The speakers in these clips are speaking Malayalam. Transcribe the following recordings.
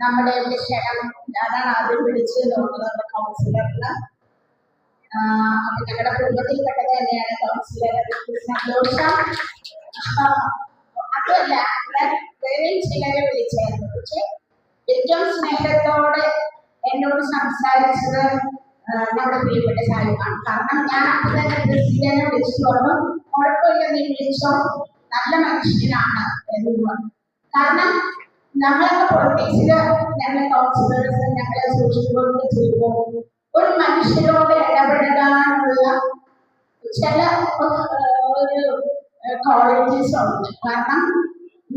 നമ്മുടെ വിഷയം ഞാനാണ് ആദ്യം വിളിച്ചു നോക്കുന്നത് കൗൺസിലറിന് അപ്പൊ ഞങ്ങളുടെ കുടുംബത്തിൽപ്പെട്ടത് തന്നെയാണ് കൗൺസിലർ സന്തോഷം. അതുമല്ല ഞാൻ വേറെയും ചിലരെ വിളിച്ചായിരുന്നു. പക്ഷെ ഏറ്റവും സ്നേഹത്തോടെ എന്നോട് സംസാരിച്ചത് നമ്മുടെ പ്രിയപ്പെട്ട സാഹിബാണ്. കാരണം ഞാൻ അപ്പോൾ തന്നെ പ്രസിഡന്റിനെ വിളിച്ചു പറഞ്ഞു കുഴപ്പമില്ല നീ വിളിച്ചോ. നല്ല മനുഷ്യനാണ് എന്ന് പറഞ്ഞു. കാരണം ഞങ്ങളൊക്കെ പൊളിറ്റിക്സിൽ ഞങ്ങളെ കൗൺസിലേഴ്സ് ഞങ്ങളെ സോഷ്യൽ വർക്ക് ചെയ്യുമ്പോൾ ഒരു മനുഷ്യരോട് ഇടപെടാനുള്ള ചില ഒരു ക്വാളിറ്റീസ് ഉണ്ട്. കാരണം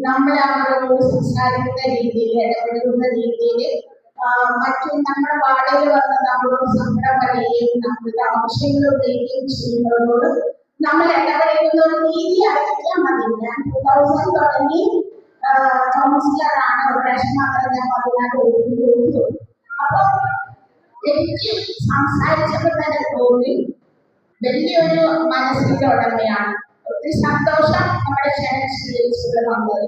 നമ്മൾ അവരോട് സംസാരിക്കുന്ന രീതിയിൽ ഇടപെടുന്ന രീതിയിൽ മറ്റു നമ്മുടെ വാടകയിൽ വന്ന് നമ്മളോട് സങ്കടം പറയുകയും നമ്മുടെ ആവശ്യങ്ങൾ ഉന്നയിക്കുകയും ചെയ്യുന്നവരോട് നമ്മൾ ഇടപെടുന്ന ഒരു രീതി ആയിരിക്കാം മതി. ഞാൻ ടൂ തൗസൻഡ് തുടങ്ങി. കൗൺസിലറാണ് ഒരു പ്രാവശ്യം മാത്രം ഞാൻ പതിനാല് കൊടുത്തു അപ്പോൾ എനിക്ക് സംസാരിച്ചപ്പോൾ തന്നെ തോന്നി വലിയൊരു മനസ്സിന്റെ ഉടമയാണ്. ഒത്തിരി സന്തോഷം നമ്മുടെ ക്ഷണം സ്വീകരിച്ചുകൊണ്ട് വന്നത്.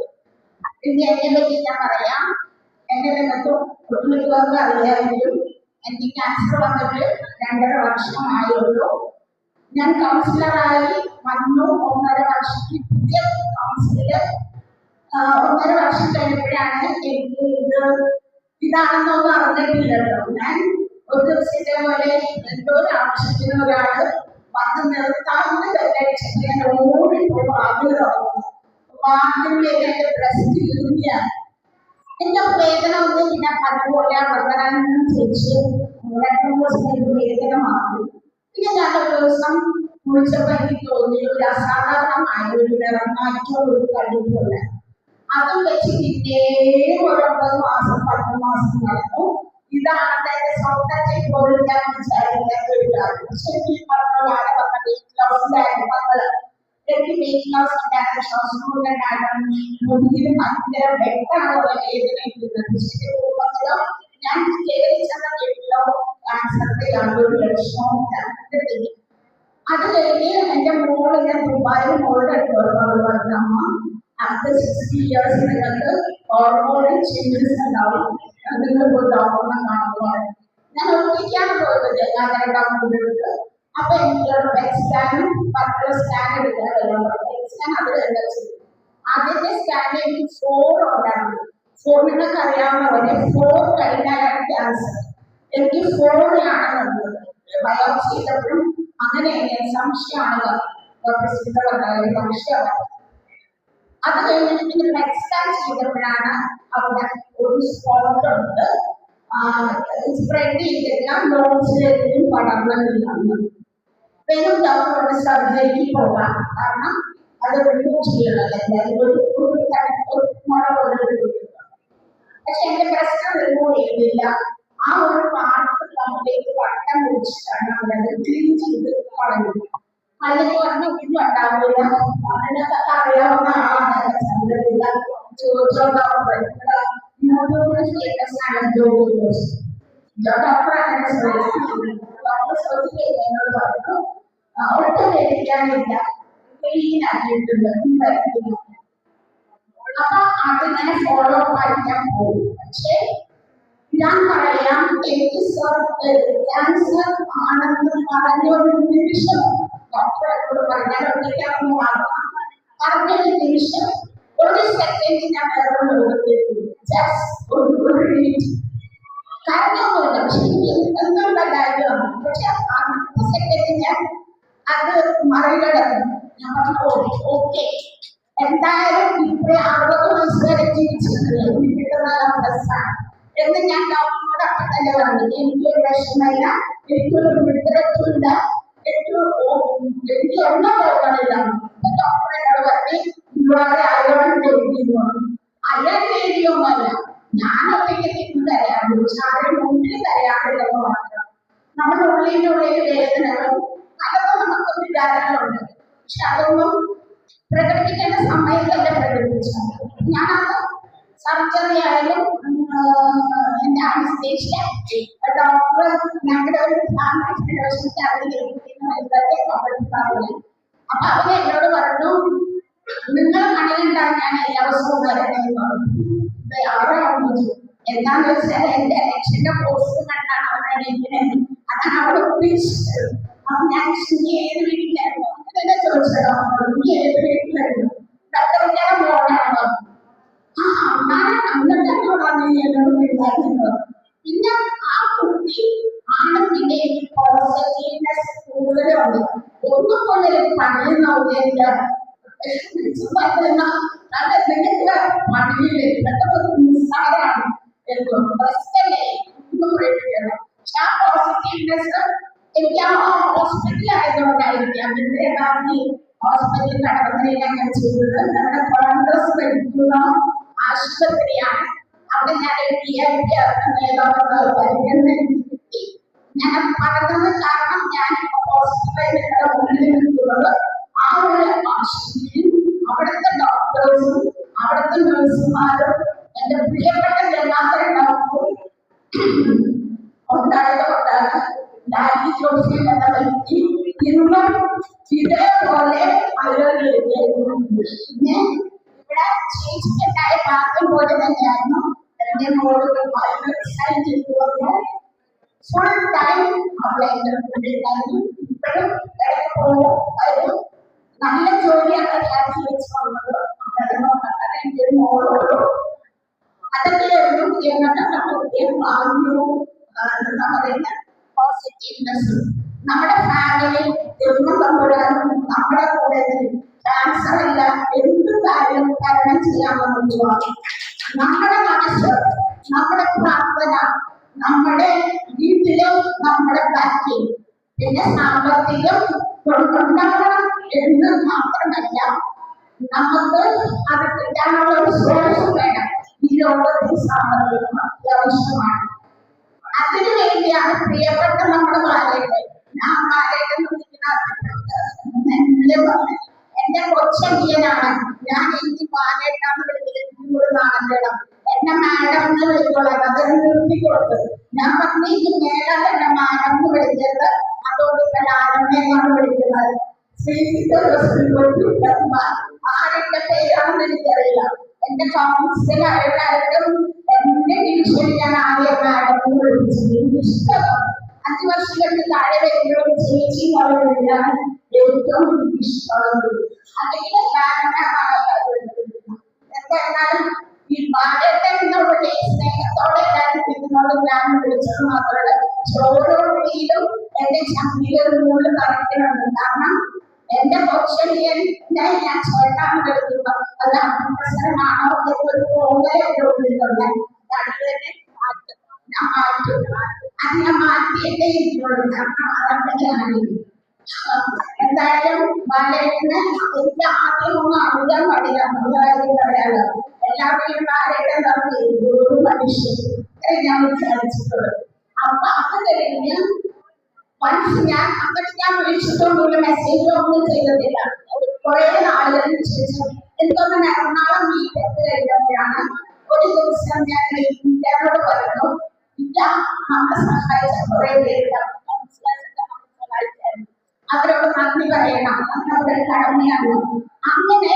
ഇനി എന്നെ പറ്റി ഞാൻ പറയാം. എന്നെ നിങ്ങൾക്ക് കുടുംബക്കാർക്ക് അറിയാമെങ്കിലും എനിക്ക് ക്യാൻസർ വന്നിട്ട് രണ്ടര വർഷമായുള്ളൂ. ഞാൻ കൗൺസിലറായി വന്നു. ഒന്നര വർഷത്തിൽ പുതിയ കൗൺസിലർ ഒന്നര വർഷം കഴിഞ്ഞപ്പോഴാണ് എനിക്ക് ഇത് ഇതാണെന്നൊന്നും അറിഞ്ഞിട്ടില്ലല്ലോ. ഞാൻ ഒരു ദിവസത്തെ പോലെ എന്തോ ഒരു ആവശ്യത്തിന് ഒരാൾ വന്ന് നിർത്താവുന്ന കല്ലടിച്ചിട്ട് ഞാൻ ഓടിപ്പോയി വാതിൽ തുറന്നു. വാതിലേക്ക് എന്റെ ബ്രസ്റ്റ് ഇരുന്നിയാണ് എന്റെ വേദന ഒന്ന് രണ്ട് ദിവസം എനിക്ക് വേദന മാറി. പിന്നെ ഞാൻ ഒരു ദിവസം വിളിച്ചപ്പോൾ എനിക്ക് തോന്നി ഒരു അസാധാരണമായ ഒരു നിറമാറ്റോ ഒരു കഴിവുള്ള വെച്ച് പിന്നെയും ഒരു ഒമ്പത് മാസം പത്ത് മാസം നടന്നു ഇതാണ് എന്റെ സ്വന്തത്തിൽ പോലും ഞാൻ വിചാരിക്കാത്ത ഒരു കാര്യം ശരിക്കും പറഞ്ഞ ആരെ പറഞ്ഞ വെയിറ്റ് ലോസിലായിരുന്നു മക്കൾ എനിക്ക് വെയിറ്റ് ലോസ് ഉണ്ടായിരുന്നു ശ്വാസം ഉണ്ടായിരുന്നു മുന്നിൽ ഭയങ്കര വ്യക്തമുള്ള വേദന കുടുംബത്തിലോ ഞാൻ കേൾക്കുന്ന വീട്ടിലോ ക്യാൻസറിന്റെ യാതൊരു ലക്ഷണവും കണ്ടിട്ടില്ല അത് കഴിഞ്ഞ് എന്റെ മോൾ ഞാൻ ദുബായിൽ മോളുടെ അടുത്ത് പറഞ്ഞു അമ്മ അടുത്ത സിക്സ്റ്റി ഇയേഴ്സ് നിങ്ങൾക്ക് ഹോർമോണൽ ചേഞ്ചസ് ഉണ്ടാവും. അത് നിങ്ങൾ പോയി ഡോക്ടറിനെ കാണുക ഞാൻ ഒറ്റയ്ക്കാണ് പോയത്. ഗംഗാധര അപ്പൊ എനിക്ക് ബെഡ് സ്കാനും പറ്റുള്ള സ്കാൻ എടുക്കാൻ ബെഡ് സ്കാൻ എനിക്ക് ഫോർ ഉണ്ടായിരുന്നു. ഫോർ നിങ്ങൾക്ക് അറിയാവുന്ന ഫോർ കഴിഞ്ഞാലാണ് ക്യാൻസർ എനിക്ക് ഫോറിലാണ് വന്നത് ബയോപ്സി ചെയ്തപ്പോഴും അങ്ങനെ സംശയമാണ്. സംശയമാണ്. അത് കഴിഞ്ഞിട്ട് നിങ്ങൾ നെക്സ്റ്റ് ചെയ്തപ്പോഴാണ് അവിടെ ഒരു സ്പോട്ട് ഉണ്ട്. സ്പ്രെഡ് ചെയ്തെല്ലാം നോട്ട്സിലേക്കും പടർന്നില്ല വേഗം ഡോക്ടറുടെ സർജറിക്ക് പോകാം. കാരണം അത് റിമൂവ് ചെയ്യണമല്ലേ ഒരു ഒരു മുള പോലെ. പക്ഷെ എന്റെ പ്രശ്നം റിമൂവ് ചെയ്യുന്നില്ല ആ ഒരു പാർട്ട് നമ്മളിലേക്ക് വട്ടം കുടിച്ചിട്ടാണ് അവരത് ക്ലീൻ ചെയ്ത് കളഞ്ഞത്. അതിന് പറഞ്ഞു ഒന്നും ഉണ്ടാവില്ല. അതിനൊക്കെ അറിയാവുന്ന ആളാണ് ഒട്ടും പേടിക്കാനില്ല ക്ലീൻ ആക്കിയിട്ടുണ്ട് ഉണ്ടാക്കിയിട്ടുണ്ട്." അപ്പൊ അതിങ്ങനെ ഫോളോ ആയി ഞാൻ പോകും പക്ഷേ ഞാൻ പറയാം എനിക്ക് ക്യാൻസർ ആണെന്ന് പറഞ്ഞ ഒരു നിമിഷം ഡോക്ടർ എന്നോട് പറഞ്ഞാൽ ഒറ്റയ്ക്കാണെന്ന് മാത്രം പറഞ്ഞ ഒരു നിമിഷം ഒരു സെക്കൻഡ് ഞാൻ വേറെ ജസ്റ്റ് ഒരു ഒരു മിനിറ്റ് കാരണമൊന്നുമില്ല പക്ഷെ എന്നുള്ള കാര്യമാണ് പക്ഷെ അടുത്ത സെക്കൻഡ് ഞാൻ അത് മറികടന്നു. ഞാൻ പറഞ്ഞു ഓക്കെ എന്തായാലും ഇപ്പോഴേ അറുപത് വയസ്സ് വരെ ജീവിച്ചിട്ടില്ല കിട്ടുന്ന ബസ്സാണ് എന്ന് ഞാൻ ഡോക്ടറോട് അപ്പം തന്നെ പറഞ്ഞു. എനിക്ക് ഒരു വിഷമമില്ല. എനിക്കൊരു വിദ്രത്വമില്ല എനിക്ക് എന്താ പറയാനില്ല ഡോക്ടർ എന്നോട് പറഞ്ഞു ഇതുവരെ അയാളുടെ എഴുതിയിരുന്നു അയാൾ എഴുതിയൊന്നുമല്ല ഞാൻ ഒറ്റയ്ക്ക് നിന്ന് തരാറുണ്ട് പക്ഷെ ആരും മുന്നിൽ തരാറില്ലെന്ന് മാത്രം നമ്മുടെ ഉള്ളിനുള്ളിൽ വേദനകളും പലതും നമുക്ക് വികാരങ്ങളുണ്ട് പക്ഷെ അതൊന്നും പ്രകടിപ്പിക്കേണ്ട സമയത്തല്ല പ്രകടിപ്പിച്ചു ഞാനത് സർജറി ആയാലും എന്റെ അനസ്തേഷ്യ ഡോക്ടർ ഞങ്ങളുടെ ഒരു ഫാമിലി ഫെഡറേഷന്റെ അതിലേക്ക് അപ്പൊ അവർ എന്നോട് പറഞ്ഞു നിങ്ങൾ കണ്ടിട്ടുണ്ടാകും ഞാൻ എല്ലാ ദിവസവും വരണേ വന്നു എന്താന്ന് വെച്ചാൽ എന്റെ അലക്ഷന്റെ പോസ്റ്റ് കണ്ടാണ് അവരുടെ ഇരിക്കുന്നത് അതാണ് അവിടെ ഉദ്ദേശിച്ചത്. അപ്പൊ ഞാൻ ഏത് വീട്ടിലായിരുന്നു? ചോദിച്ചത്. ഏത് വീട്ടിലായിരുന്നു? പണിയുന്ന ഉദ്ദേശിച്ച നിങ്ങൾക്ക് പണിയില്ലേ ഇതൊക്കെ നിസ്സാരമാണ് പ്രശ്നമല്ലേ ഒന്നും പ്രേക്ഷിക്കണം പക്ഷെ ആ പോസിറ്റീവ്നെസ് എനിക്ക് ആ ഹോസ്പിറ്റലായതുകൊണ്ടായിരിക്കാം ഇന്ദിരാഗാന്ധി ഹോസ്പിറ്റലിൽ നടക്കുന്നതിന് ഞാൻ ചെയ്തത് നമ്മുടെ കോൺഗ്രസ് ഭരിക്കുന്ന ആശുപത്രിയാണ് അവിടെ ഞാൻ പി ഐ പി നേതാവ് കിട്ടി ഞാൻ പറഞ്ഞത് കാരണം ഞാൻ ഹോസ്പിറ്റലിൽ നിങ്ങളുടെ മുന്നിൽ നിൽക്കുന്നത് ആ ഒരു ആശുപത്രിയിൽ അവിടുത്തെ ഡോക്ടേഴ്സും അവിടുത്തെ നഴ്സുമാരും എന്റെ പ്രിയപ്പെട്ട ജനാന്തര ഡോക്ടറും ഉണ്ടായതുകൊണ്ടാണ് ലാലി ജോഷി എന്ന വ്യക്തി ഇന്നും ഇതേപോലെ ആരോഗ്യം പിന്നെ ഇവിടെ ചേച്ചിക്കുണ്ടായ മാറ്റം പോലെ തന്നെയായിരുന്നു. എന്റെ മോൾ റിസൈൻ ചെയ്തു വന്നു. ഫുൾ ടൈം അവളെ എന്റെ കൂടെ ഉണ്ടായിരുന്നു. ഇപ്പോഴും ഇടയ്ക്ക് പോകും. അതൊക്കെ ഒരു എന്നത്തെ വാങ്ങുന്നു എന്താ പറയുന്ന പോസിറ്റീവ്നെസ് നമ്മുടെ ഫാമിലി ദൈവം തമ്പുരാനും നമ്മുടെ കൂടെ ക്യാൻസർ ഇല്ല എന്ത് കാര്യം തരണം ചെയ്യാമെന്ന് നമ്മുടെ മനസ്സ് നമ്മുടെ പ്രാർത്ഥന നമ്മുടെ വീട്ടിലും നമ്മുടെ ബാക്കിൽ പിന്നെ സാമ്പത്തികം കൊണ്ടുണ്ടാകണം എന്ന് മാത്രമല്ല നമുക്ക് അത് വിളിക്കുന്ന എന്റെ കൊച്ചനിയനാണ് ഞാൻ എനിക്ക് പാലേട്ടാന്ന് വിളിക്കുന്നത് നാളെ എന്നെ മാഡം എന്ന് വിളിച്ചോളാം. അത് നിർത്തി കൊടുത്തു. ഞാൻ പറഞ്ഞു ഈ മേലാൽ എന്നെ മാഡം എന്ന് വിളിച്ചത് അതുകൊണ്ട് ഇവൻ ആരമ്മയെന്നാണ് വിളിക്കുന്നത്? ആരുടെ പേരാണെന്ന് എനിക്കറിയില്ല. എന്റെ കൗൺസിലർക്കായിട്ടും എന്റെ ഡിവിഷൻ ഞാൻ മാഡം എന്ന് എനിക്ക് ഇഷ്ടമാണ്. അഞ്ചു വർഷങ്ങൾക്ക് താഴെ വരുമ്പോഴും ചേച്ചി പറയുന്നതാണ് ഏറ്റവും ഇഷ്ടമുള്ളത് അല്ലെങ്കിൽ എന്തായാലും ഈ ബാലത്തെ എന്നുള്ള സ്നേഹത്തോടെ ഞാൻ ഇതിനോട് ഞാൻ വിളിച്ചത് മാത്രമല്ല ചോരോടിയിലും എന്റെ മുകളിൽ നടക്കുന്നുണ്ട് കാരണം എന്റെ കൊച്ചനിയനെ ഞാൻ ചേട്ടാണ് വിളിക്കുമ്പോൾ അത് അപ്രസരമാണോ എന്നൊരു തോന്നൽ എന്റെ ഉള്ളിലുണ്ട് അത് തന്നെ മാറ്റും ഞാൻ മാറ്റും അതിനെ മാറ്റിയിട്ടേ ഇരിക്കുള്ളൂ കാരണം അതങ്ങനെയാണ് എന്തായാലും ബാലേട്ടന് എനിക്ക് ആദ്യം ഒന്ന് അറിയാൻ പാടില്ല. കാര്യം പറയാലോ എല്ലാവരെയും ബാലേട്ടൻ ഓരോ ഒരു മനുഷ്യൻ ഞാൻ വിചാരിച്ചിട്ടുള്ളത് അപ്പൊ അത് കഴിഞ്ഞ് വൺസ് ഞാൻ അങ്ങനെ ഞാൻ വിളിച്ചിട്ടൊന്നുമില്ല മെസ്സേജ് ഒന്നും ചെയ്തതില്ല കുറെ നാളുകൾക്ക് ശേഷം എനിക്കൊന്ന് എറണാകുളം മീറ്റ് കഴിഞ്ഞപ്പോഴാണ് ഒരു ദിവസം ഞാൻ ഇന്ത്യയോട് പറഞ്ഞു ഇല്ല നമ്മളെ സഹായിച്ച കുറെ പേര് സഹായിച്ചായിരുന്നു അവരോട് നന്ദി പറയണം. അവരുടെ കടമയാണ് അങ്ങനെ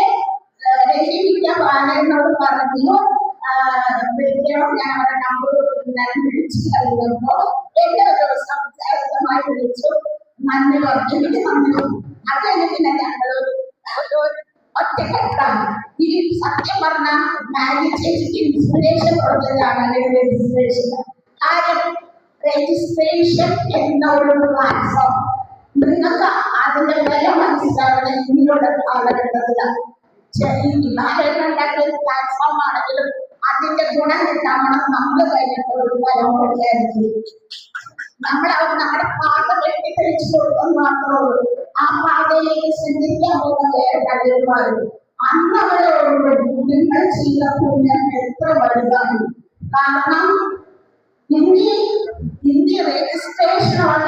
രഹിമിക്ക ബാലനോട് പറഞ്ഞു. വിളിക്കണം. ഞാൻ അവരുടെ നമ്പർ വിളിച്ചു കഴിയുമ്പോ എന്റെ ഒരു സംസാരിതമായി വിളിച്ചു. നന്ദി പറഞ്ഞു എനിക്ക് നന്ദി അത് പിന്നെ ഞങ്ങൾ ഒറ്റക്കെട്ടാണ് ഈ സത്യം പറഞ്ഞ മാഗി ഇൻസ്പിറേഷൻ കൊടുത്തതാണ്. രജിസ്ട്രേഷൻ കാരണം രജിസ്ട്രേഷൻ എന്ന ഒരു പ്ലാറ്റ്ഫോം നിങ്ങൾക്ക് അതിന്റെ വില മനസ്സിലാവണം നിങ്ങളുടെ ഉണ്ടാക്കിയ പ്ലാറ്റ്ഫോം ആണെങ്കിലും അതിന്റെ ഗുണം കിട്ടാവണം നമ്മൾ കഴിഞ്ഞിട്ട് ഒരു നമ്മൾ അവർ നമ്മുടെ പാത കെട്ടിക്കഴിച്ചു കൊടുക്കാൻ മാത്രമേ ആ പാതയിലേക്ക് ചിന്തിക്കാൻ പോകുന്ന വേറെ അന്ന് അവരെ നിങ്ങൾ ചെയ്ത പുണ്യം എത്ര വലുതാണ്. കാരണം ഇന്ത്യ ഇന്ത്യ രജിസ്ട്രേഷൻ ഉള്ള